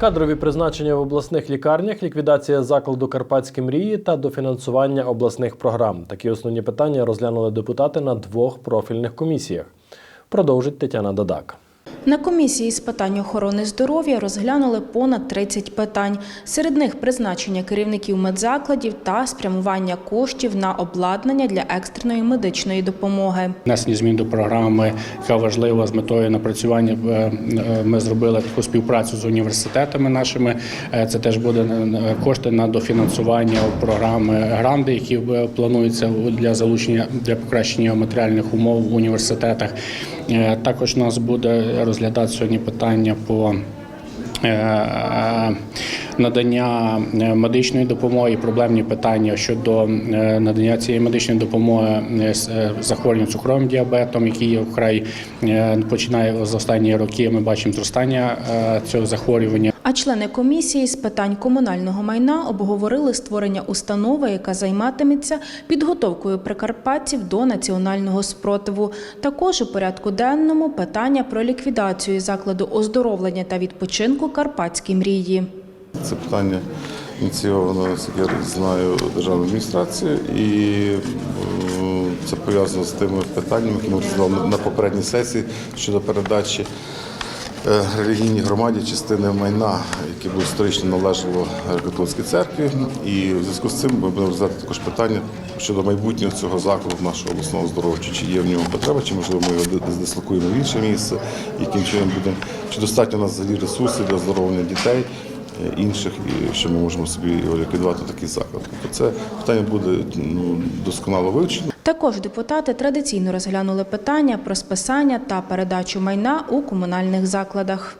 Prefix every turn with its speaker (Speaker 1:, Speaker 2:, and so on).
Speaker 1: Кадрові призначення в обласних лікарнях, ліквідація закладу Карпатські мрії та дофінансування обласних програм. Такі основні питання розглянули депутати на двох профільних комісіях. Продовжить Тетяна Дадак.
Speaker 2: На комісії з питань охорони здоров'я розглянули понад 30 питань. Серед них призначення керівників медзакладів та спрямування коштів на обладнання для екстреної медичної допомоги.
Speaker 3: Внесені змін до програми, яка важлива з метою напрацювання. е, е, Ми зробили таку співпрацю з університетами нашими. Е, Це теж буде кошти на дофінансування програми гранди, які плануються для залучення для покращення матеріальних умов в університетах. Е, Також у нас буде розглядати сьогодні питання по е, надання е, медичної допомоги, проблемні питання щодо надання цієї медичної допомоги з захворюванням цукровим діабетом, який вкрай починає з останні роки. Ми бачимо зростання цього захворювання.
Speaker 2: А члени комісії з питань комунального майна обговорили створення установи, яка займатиметься підготовкою прикарпатців до національного спротиву. Також у порядку денному питання про ліквідацію закладу оздоровлення та відпочинку Карпатські мрії.
Speaker 4: Це питання ініційовано, як я знаю, державною адміністрацією, і е, це пов'язано з тими питаннями, які ми розглядали на попередній сесії щодо передачі релігійній громаді частини майна, яке було історично належало католицькій церкві. І в зв'язку з цим ми будемо розглядати також питання щодо майбутнього цього закладу нашого обласного здоров'я, чи є в ньому потреба, чи можливо ми його дислокуємо в інше місце, яким чином будемо, чи достатньо у нас взагалі ресурсів для оздоровлення дітей е, інших, і що ми можемо собі ліквідувати такий заклад. Тобто це питання буде ну, досконало вивчено.
Speaker 2: Також депутати традиційно розглянули питання про списання та передачу майна у комунальних закладах.